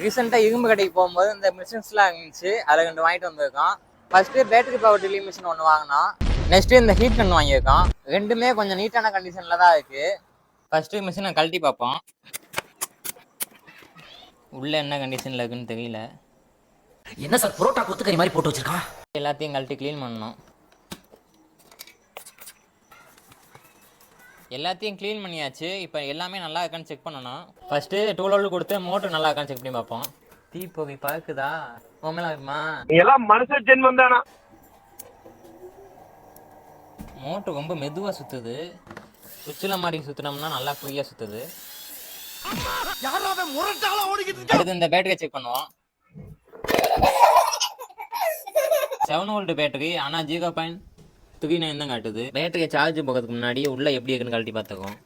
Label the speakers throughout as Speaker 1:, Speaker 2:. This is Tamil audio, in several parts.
Speaker 1: ரீசெண்டாக இரும்பு கடைக்கு போகும்போது இந்த மிஷின்ஸ்லாம் இருந்துச்சு. அதில் ரெண்டு வாங்கிட்டு வந்திருக்கோம் first battery power drilling machine ஒன்று வாங்கினோம் நெக்ஸ்ட்டு இந்த ஹீட் கன் வாங்கியிருக்கோம் ரெண்டுமே கொஞ்சம் நீட்டான கண்டிஷனில் தான் இருக்குது ஃபஸ்ட்டு மிஷினை கழட்டி பார்ப்போம். உள்ள என்ன கண்டிஷனில் இருக்குன்னு தெரியல.
Speaker 2: என்ன சார் புரோட்டா கொத்துக்கறி மாதிரி போட்டு வச்சிருக்கான்?
Speaker 1: எல்லாத்தையும் கழட்டி க்ளீன் பண்ணணும். எல்லாத்தையும் க்ளீன் பண்ணியாச்சு. இப்போ எல்லாமே நல்லா இருக்கான்னு செக் பண்ணணும். ஃபர்ஸ்ட்டு டூலோடு கொடுத்து மோட்டர் நல்லா இருக்கான்னு செக் பண்ணி பார்ப்போம். தீப்பொகை பறக்குதா? உண்மையில இருக்குமா?
Speaker 3: எல்லாம் மனுஷ ஜென்மம் தானா?
Speaker 1: மோட்டர் ரொம்ப மெதுவாக சுற்றுது சுவிட்சில் மாதிரி சுற்றினோம்னா நல்லா ஃப்ரீயாக சுற்றுது அடுத்து இந்த பேட்டரியை செக் பண்ணுவோம். செவன் வோல்ட் பேட்டரி ஆனால் ஜீரோ பாயிண்ட் த்ரீ நைன் தான் காட்டுது? பேட்டரியை சார்ஜ் போகிறதுக்கு முன்னாடி உள்ள எப்படி இருக்குன்னு கழட்டி பார்த்துக்கோம்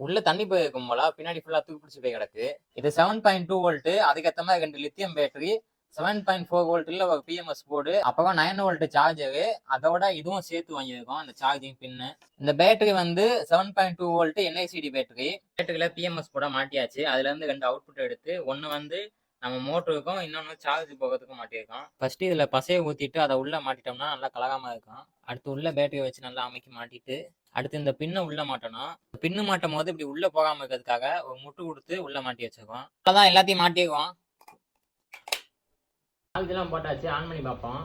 Speaker 1: உள்ள தண்ணி போயிருக்கும் போல பின்னாடி ஃபுல்லாக தூக்கி பிடிச்சி போய் கிடக்கு. இது செவன் பாயிண்ட் டூ வோல்ட் அதுக்கேற்ற மாதிரி ரெண்டு lithium battery seven point four வோல்ட்ல ஒரு பிஎம்எஸ் போர்டு அப்புறம் நைன் வோல்ட் சார்ஜரு அதோட இதுவும் சேர்த்து வாங்கியிருக்கோம் அந்த சார்ஜிங் பின்னு இந்த பேட்டரி வந்து seven point two volt NICD battery பேட்டரியில BMS போட மாட்டியாச்சு. அதுல இருந்து ரெண்டு அவுட்புட் எடுத்து ஒன்னு வந்து நம்ம மோட்டருக்கும் இன்னொன்று சார்ஜ் போகிறதுக்கும் மாட்டியிருக்கோம் ஃபர்ஸ்ட் இதுல பசையை ஊத்திட்டு அதை உள்ள மாட்டிட்டோம்னா நல்லா கலகாம இருக்கும். அடுத்து உள்ள பேட்டரியை வச்சு நல்லா அமைக்கி மாட்டிட்டு அடுத்து இந்த பின்னை உள்ள மாட்டணும். பின்னு மாட்டும் போது இப்படி உள்ள போகாம இருக்கிறதுக்காக ஒரு முட்டு கொடுத்து உள்ள மாட்டி வச்சிருக்கோம். அதான் எல்லாத்தையும் மாட்டிக்குவோம் இதெல்லாம் போட்டாச்சு ஆன் பண்ணி பார்ப்போம்.